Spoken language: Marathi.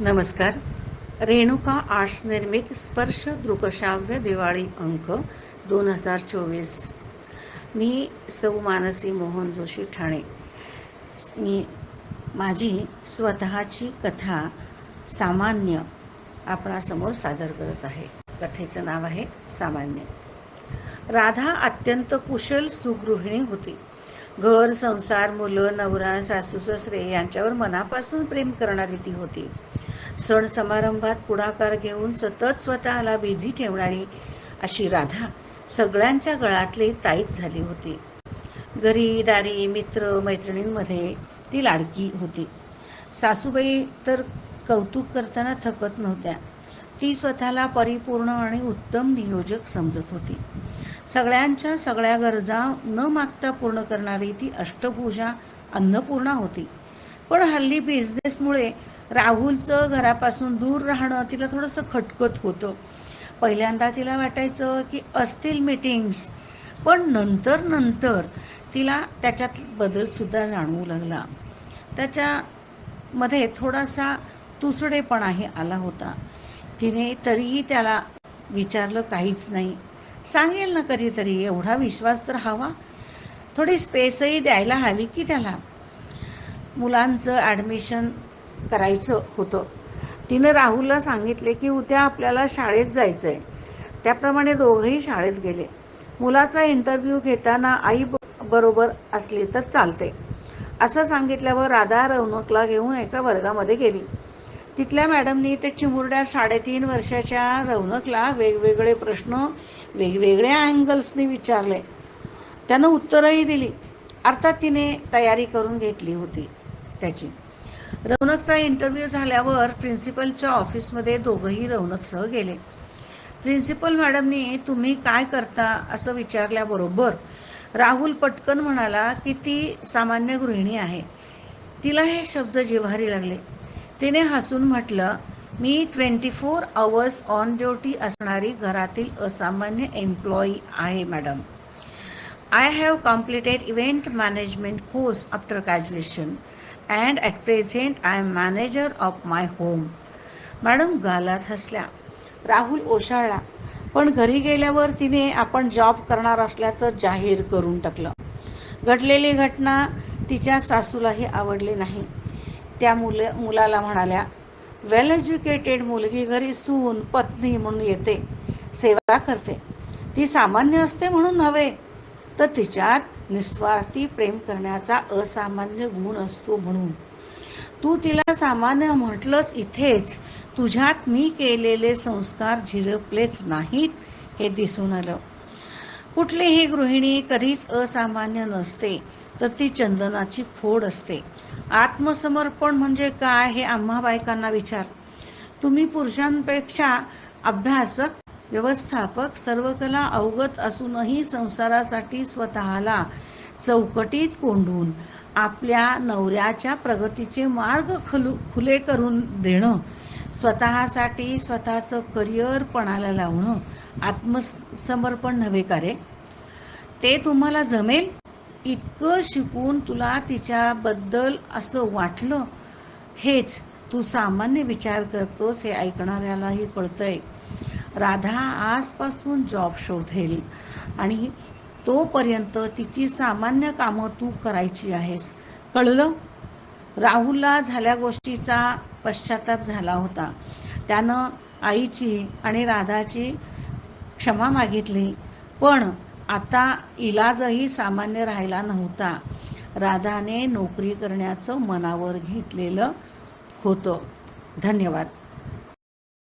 नमस्कार. रेणुका आर्ट्स निर्मित स्पर्श दृकश्राव्य दिवाळी अंक दोन हजार चोवीस. मी सौ मानसी मोहन जोशी ठाणे. मी माझी स्वतःची कथा सामान्य आपणासमोर सादर करत आहे. कथेचं नाव आहे सामान्य. राधा अत्यंत कुशल सुगृहिणी होती. घर संसार मुलं नवरा सासू ससरे यांच्यावर मनापासून प्रेम करणारी ती होती. सण समारंभात पुढाकार घेऊन सतत स्वतःला बिझी ठेवणारी अशी राधा सगळ्यांच्या गळातली ताईत झाली होती. घरी दारी मित्र मैत्रिणींमध्ये ती लाडकी होती. सासूबाई तर कौतुक करताना थकत नव्हत्या. ती स्वतःला परिपूर्ण आणि उत्तम नियोजक समजत होती. सगळ्यांच्या सगळ्या गरजा न मागता पूर्ण करणारी ती अष्टभुजा अन्नपूर्णा होती. पण हल्ली बिझनेसमुळे राहुलचं घरापासून दूर राहणं तिला थोडंसं खटकत होतं. पहिल्यांदा तिला वाटायचं की असतील मीटिंग्स पण नंतर नंतर तिला त्याच्यात बदलसुद्धा जाणवू लागला. त्याच्यामध्ये थोडासा तुसडेपणाही आला होता. तिने तरीही त्याला विचारलं काहीच नाही. सांगेल ना कधीतरी एवढा विश्वास तर हवा. थोडी स्पेसही द्यायला हवी की त्याला. मुलांचं ॲडमिशन करायचं होतं. तिनं राहुलला सांगितले की उद्या आपल्याला शाळेत जायचं आहे त्याप्रमाणे दोघंही शाळेत गेले. मुलाचा इंटरव्ह्यू घेताना आई बरोबर असली तर चालते. असं सांगितल्यावर राधा रौनकला घेऊन एका वर्गामध्ये गेली. तिथल्या मॅडमनी ते चिमुरड्या साडेतीन वर्षाच्या रौनकला वेगवेगळे प्रश्न वेगवेगळ्या अँगल्सनी विचारले. त्यानं उत्तरही दिली. अर्थात तिने तयारी करून घेतली होती. त्याची. रौनकचा इंटरव्ह्यू झाल्यावर प्रिन्सिपलच्या ऑफिसमध्ये दोघंही रौनकसह गेले. प्रिन्सिपल मॅडमनी तुम्ही काय करता? असं विचारल्याबरोबर राहुल पटकन म्हणाला की ती सामान्य गृहिणी आहे. तिला हे शब्द जिव्हारी लागले. तिने हसून म्हटलं मी twenty four hours on duty असणारी घरातील असामान्य एम्प्लॉई आहे madam I have completed event management course after graduation and at present I am manager of my home madam गालात हसल्या. राहुल ओशाळला. पण घरी गेल्यावर तिने आपण जॉब करणार असल्याचं जाहीर करून टाकलं. घडलेली घटना तिच्या सासूलाही आवडली नाही. त्या मुले मुलाला म्हणाल्या वेल एज्युकेटेड मुलगी घरी सून पत्नी म्हणून येते सेवा करते. ती सामान्य असते म्हणून नव्हे तर तिच्यात निस्वार्थी प्रेम करण्याचा असामान्य गुण असतो म्हणून. तू तिला सामान्य म्हटलंस इथेच तुझ्यात मी केलेले संस्कार झिरपलेच नाहीत हे दिसून आलं. कुठलीही गृहिणी कधीच असामान्य नसते तर ती चंदनाची फोड असते. आत्मसमर्पण म्हणजे काय हे आम्हा बायकांना विचार. तुम्ही पुरुषांपेक्षा अभ्यासक व्यवस्थापक सर्व कला अवगत असूनही संसारासाठी स्वतःला चौकटीत कोंडून आपल्या नवऱ्याच्या प्रगतीचे मार्ग खलु खुले करून देणं स्वतःसाठी स्वतःचं करिअर पणाला लावणं आत्मसमर्पण नव्हे का रे? ते तुम्हाला जमेल? इतकं शिकून तुला तिच्याबद्दल असं वाटलं? हेच तू सामान्य विचार करतोस हे ऐकणाऱ्यालाही कळतंय. राधा आजपासून जॉब शोधेल. आणि तोपर्यंत तिची सामान्य कामं तू करायची आहेस. कळलं? राहुलला झाल्या गोष्टीचा पश्चाताप झाला होता. त्यानं आईची आणि राधाची क्षमा मागितली. पण आता इलाजही सामान्य राहिला नव्हता. राधाने नोकरी करण्याचं मनावर घेतलेलं होतं. धन्यवाद.